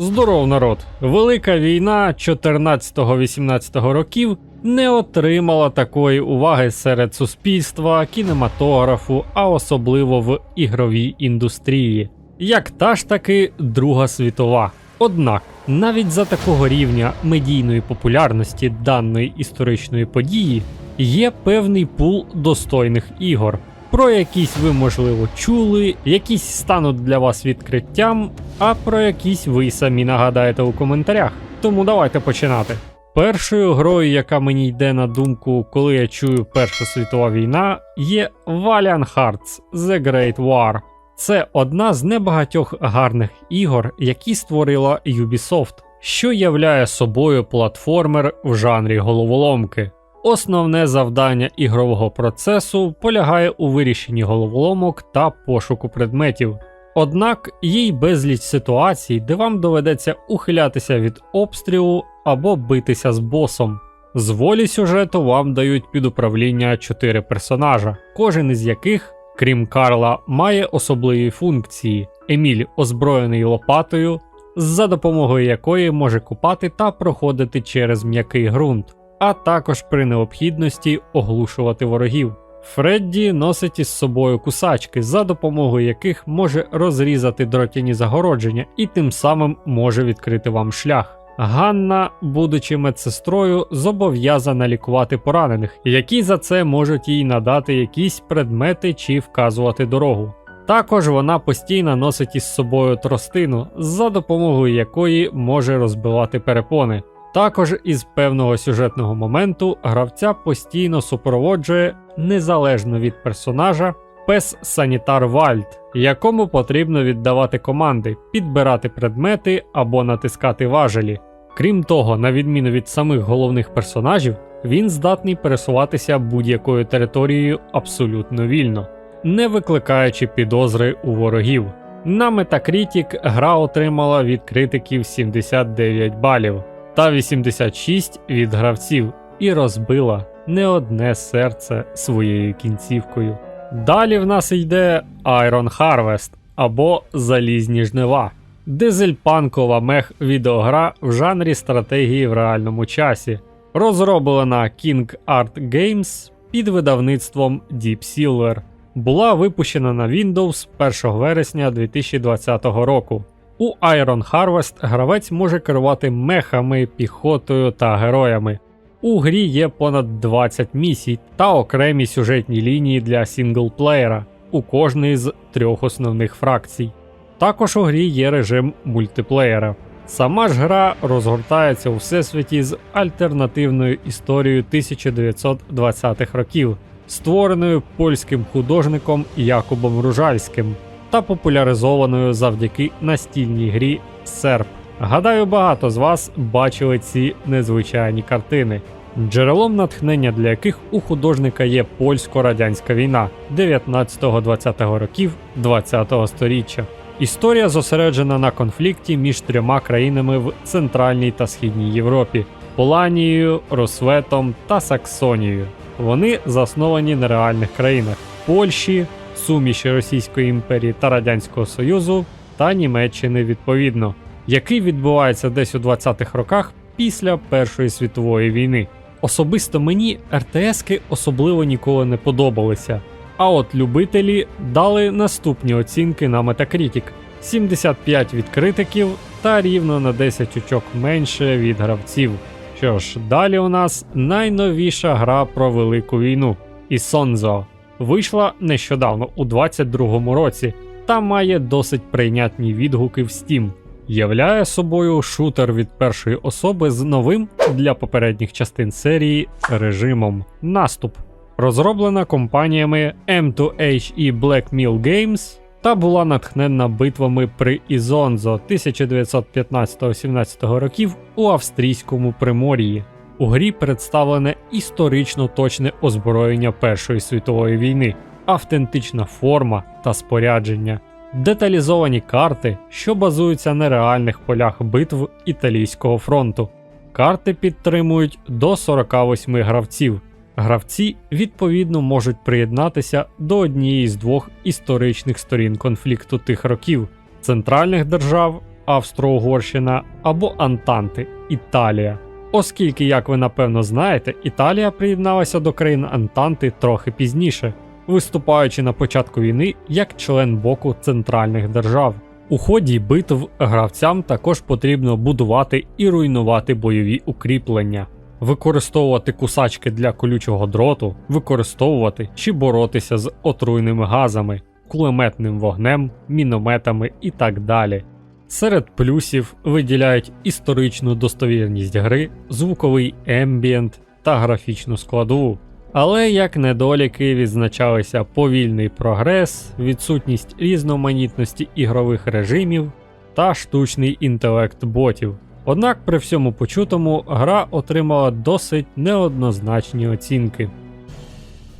Здоров, народ! Велика війна 14-18 років не отримала такої уваги серед суспільства, кінематографу, а особливо в ігровій індустрії, як та ж таки Друга світова. Однак, навіть за такого рівня медійної популярності даної історичної події є певний пул достойних ігор, про якісь ви, можливо, чули, якісь стануть для вас відкриттям, а про якісь ви самі нагадаєте у коментарях. Тому давайте починати. Першою грою, яка мені йде на думку, коли я чую Перша світова війна, є Valiant Hearts The Great War. Це одна з небагатьох гарних ігор, які створила Ubisoft, що являє собою платформер в жанрі головоломки. Основне завдання ігрового процесу полягає у вирішенні головоломок та пошуку предметів. Однак є й безліч ситуацій, де вам доведеться ухилятися від обстрілу або битися з босом. З волі сюжету вам дають під управління чотири персонажа, кожен із яких, крім Карла, має особливі функції. Еміль озброєний лопатою, за допомогою якої може купати та проходити через м'який ґрунт, а також при необхідності оглушувати ворогів. Фредді носить із собою кусачки, за допомогою яких може розрізати дротяні загородження і тим самим може відкрити вам шлях. Ганна, будучи медсестрою, зобов'язана лікувати поранених, які за це можуть їй надати якісь предмети чи вказувати дорогу. Також вона постійно носить із собою тростину, за допомогою якої може розбивати перепони. Також із певного сюжетного моменту гравця постійно супроводжує, незалежно від персонажа, пес Санітар Вальд, якому потрібно віддавати команди, підбирати предмети або натискати важелі. Крім того, на відміну від самих головних персонажів, він здатний пересуватися будь-якою територією абсолютно вільно, не викликаючи підозри у ворогів. На Metacritic гра отримала від критиків 79 балів та 86 від гравців і розбила не одне серце своєю кінцівкою. Далі в нас йде Iron Harvest або Залізні жнива. Дизельпанкова мех відеогра в жанрі стратегії в реальному часі, розроблена King Art Games під видавництвом Deep Silver. Була випущена на Windows 1 вересня 2020 року. У Iron Harvest гравець може керувати мехами, піхотою та героями. У грі є понад 20 місій та окремі сюжетні лінії для сінглплеєра у кожній з трьох основних фракцій. Також у грі є режим мультиплеєра. Сама ж гра розгортається у всесвіті з альтернативною історією 1920-х років, створеною польським художником Якубом Ружальським та популяризованою завдяки настільній грі Серп. Гадаю, багато з вас бачили ці незвичайні картини, джерелом натхнення для яких у художника є польсько-радянська війна 19-20 років 20-го сторіччя. Історія зосереджена на конфлікті між трьома країнами в Центральній та Східній Європі Поланією, Росветом та Саксонією. Вони засновані на реальних країнах Польщі, суміші Російської імперії та Радянського Союзу та Німеччини відповідно, який відбувається десь у 20-х роках після Першої світової війни. Особисто мені РТСки особливо ніколи не подобалися. А от любителі дали наступні оцінки на Metacritic 75 від критиків та рівно на 10 очок менше від гравців. Що ж, далі у нас найновіша гра про Велику війну Ісонзо. Вийшла нещодавно у 22-му році та має досить прийнятні відгуки в Steam. Являє собою шутер від першої особи з новим для попередніх частин серії режимом наступ розроблена компаніями M2H Black Mill Games та була натхненна битвами при Ізонзо 1915-17 років у австрійському Примор'ї. У грі представлене історично точне озброєння Першої світової війни, автентична форма та спорядження, деталізовані карти, що базуються на реальних полях битв Італійського фронту. Карти підтримують до 48 гравців. Гравці відповідно можуть приєднатися до однієї з двох історичних сторін конфлікту тих років центральних держав Австро-Угорщина або Антанти Італія. Оскільки, як ви напевно знаєте, Італія приєдналася до країн Антанти трохи пізніше, виступаючи на початку війни як член боку центральних держав. У ході битв гравцям також потрібно будувати і руйнувати бойові укріплення, використовувати кусачки для колючого дроту, використовувати чи боротися з отруйними газами, кулеметним вогнем, мінометами і так далі. Серед плюсів виділяють історичну достовірність гри, звуковий ембієнт та графічну складову. Але як недоліки відзначалися повільний прогрес, відсутність різноманітності ігрових режимів та штучний інтелект ботів. Однак при всьому почутому гра отримала досить неоднозначні оцінки.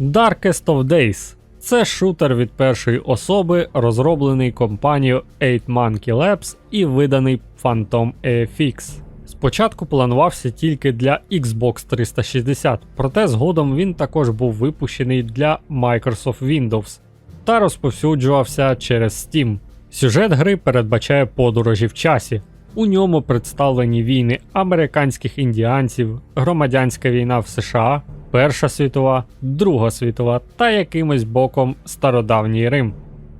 Darkest of Days це шутер від першої особи, розроблений компанією 8 Monkey Labs і виданий Phantom AFX. Спочатку планувався тільки для Xbox 360, проте згодом він також був випущений для Microsoft Windows та розповсюджувався через Steam. Сюжет гри передбачає подорожі в часі. У ньому представлені війни американських індіанців, громадянська війна в США, Перша світова, Друга світова та якимось боком стародавній Рим.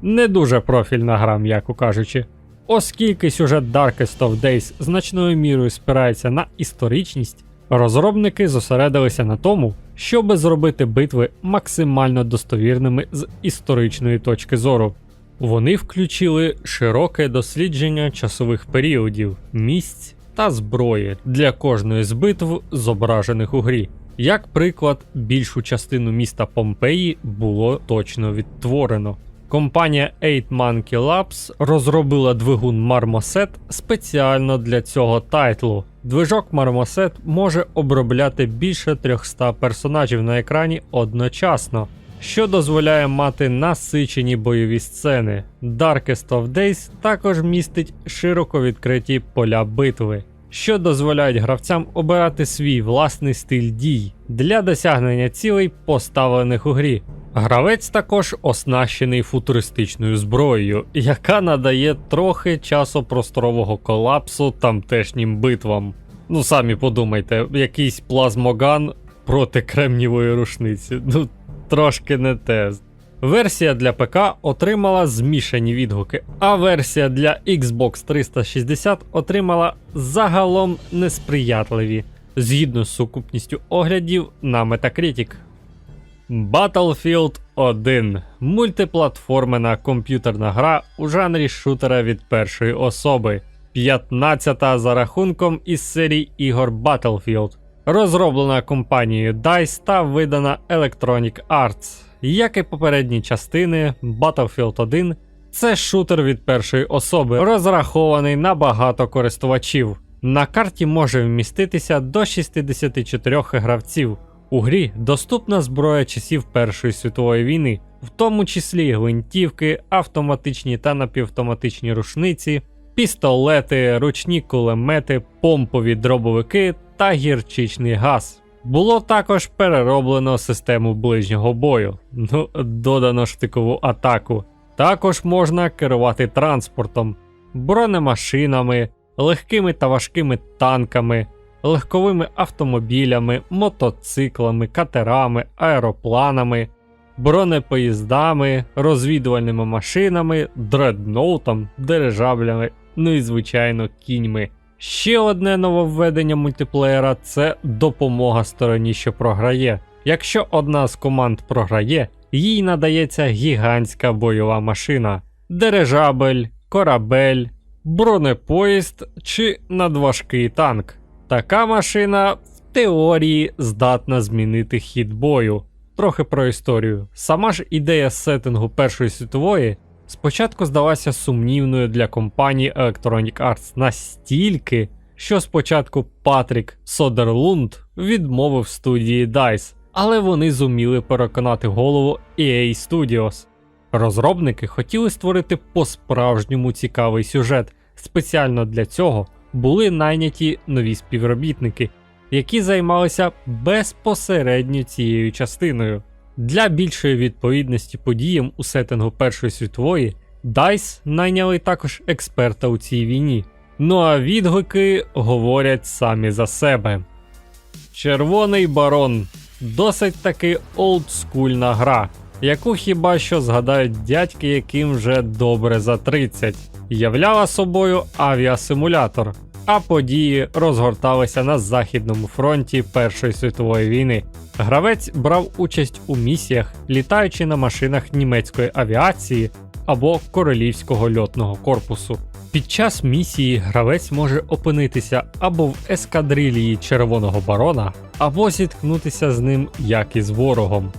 Не дуже профільна гра, м'яко кажучи. Оскільки сюжет Darkest of Days значною мірою спирається на історичність, розробники зосередилися на тому, щоби зробити битви максимально достовірними з історичної точки зору. Вони включили широке дослідження часових періодів, місць та зброї для кожної з битв, зображених у грі. Як приклад, більшу частину міста Помпеї було точно відтворено. Компанія 8 Monkey Labs розробила двигун Marmoset спеціально для цього тайтлу. Движок Marmoset може обробляти більше 300 персонажів на екрані одночасно, що дозволяє мати насичені бойові сцени. Darkest of Days також містить широко відкриті поля битви, що дозволяють гравцям обирати свій власний стиль дій для досягнення цілей, поставлених у грі. Гравець також оснащений футуристичною зброєю, яка надає трохи часопросторового колапсу тамтешнім битвам. Ну самі подумайте, якийсь плазмоган проти кремнівої рушниці. Ну, трошки не те. Версія для ПК отримала змішані відгуки, а версія для Xbox 360 отримала загалом несприятливі, згідно з сукупністю оглядів на Metacritic. Battlefield 1 мультиплатформена комп'ютерна гра у жанрі шутера від першої особи, 15-та за рахунком із серії ігор Battlefield, розроблена компанією DICE та видана Electronic Arts. Як і попередні частини, Battlefield 1 це шутер від першої особи, розрахований на багато користувачів. На карті може вміститися до 64 гравців. У грі доступна зброя часів Першої світової війни, в тому числі гвинтівки, автоматичні та напівавтоматичні рушниці, пістолети, ручні кулемети, помпові дробовики та гірчичний газ. Було також перероблено систему ближнього бою, ну, додано штикову атаку. Також можна керувати транспортом, бронемашинами, легкими та важкими танками, легковими автомобілями, мотоциклами, катерами, аеропланами, бронепоїздами, розвідувальними машинами, дредноутом, дирижаблями, ну і звичайно кіньми. Ще одне нововведення мультиплеєра це допомога стороні, що програє. Якщо одна з команд програє, їй надається гігантська бойова машина, дирижабель, корабель, бронепоїзд чи надважкий танк. Така машина в теорії здатна змінити хід бою. Трохи про історію. Сама ж ідея сеттингу Першої світової спочатку здалася сумнівною для компанії Electronic Arts настільки, що спочатку Патрік Содерлунд відмовив студії DICE, але вони зуміли переконати голову EA Studios. Розробники хотіли створити по-справжньому цікавий сюжет. Спеціально для цього були найняті нові співробітники, які займалися безпосередньо цією частиною. Для більшої відповідності подіям у сеттингу Першої світової DICE найняли також експерта у цій війні, Ну а відгуки говорять самі за себе. Червоний барон досить таки олдскульна гра, яку хіба що згадають дядьки, яким вже добре за 30, являла собою авіасимулятор, а події розгорталися на Західному фронті Першої світової війни. Гравець брав участь у місіях, літаючи на машинах німецької авіації або королівського льотного корпусу. Під час місії гравець може опинитися або в ескадрилії червоного барона, або зіткнутися з ним як із ворогом.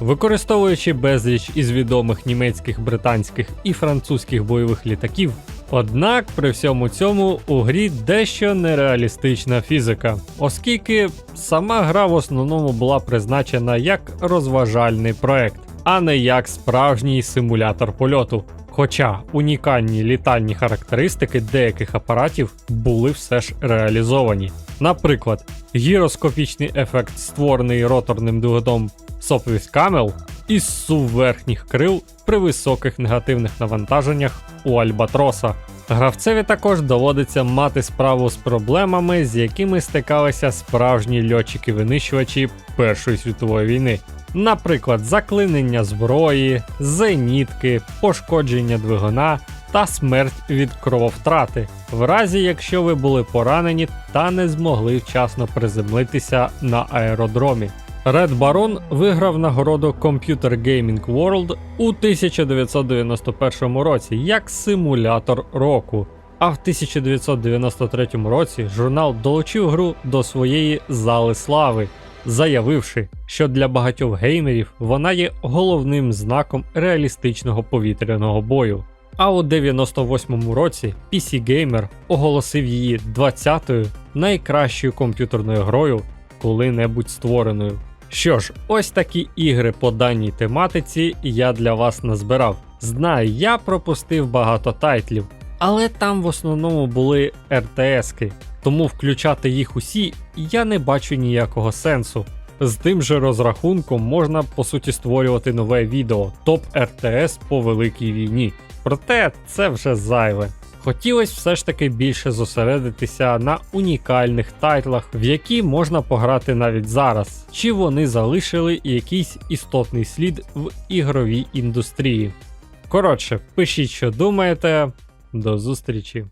Використовуючи безліч із відомих німецьких, британських і французьких бойових літаків, однак при всьому цьому у грі дещо нереалістична фізика, оскільки сама гра в основному була призначена як розважальний проект, а не як справжній симулятор польоту. Хоча унікальні літальні характеристики деяких апаратів були все ж реалізовані. Наприклад, гіроскопічний ефект, створений роторним двигуном Sopwith Camel із сув верхніх крил при високих негативних навантаженнях у Альбатроса. Гравцеві також доводиться мати справу з проблемами, з якими стикалися справжні льотчики-винищувачі Першої світової війни. Наприклад, заклинення зброї, зенітки, пошкодження двигуна та смерть від крововтрати, в разі якщо ви були поранені та не змогли вчасно приземлитися на аеродромі. Red Baron виграв нагороду Computer Gaming World у 1991 році як симулятор року. А в 1993 році журнал долучив гру до своєї зали слави, заявивши, що для багатьох геймерів вона є головним знаком реалістичного повітряного бою. А у 98-му році PC Gamer оголосив її 20-ю найкращою комп'ютерною грою коли-небудь створеною. Що ж, ось такі ігри по даній тематиці я для вас назбирав. Знаю, я пропустив багато тайтлів, але там в основному були РТСки, тому включати їх усі я не бачу ніякого сенсу. З тим же розрахунком можна по суті створювати нове відео топ РТС по великій війні. Проте це вже зайве. Хотілося все ж таки більше зосередитися на унікальних тайтлах, в які можна пограти навіть зараз, чи вони залишили якийсь істотний слід в ігровій індустрії. Коротше, пишіть, що думаєте. До зустрічі!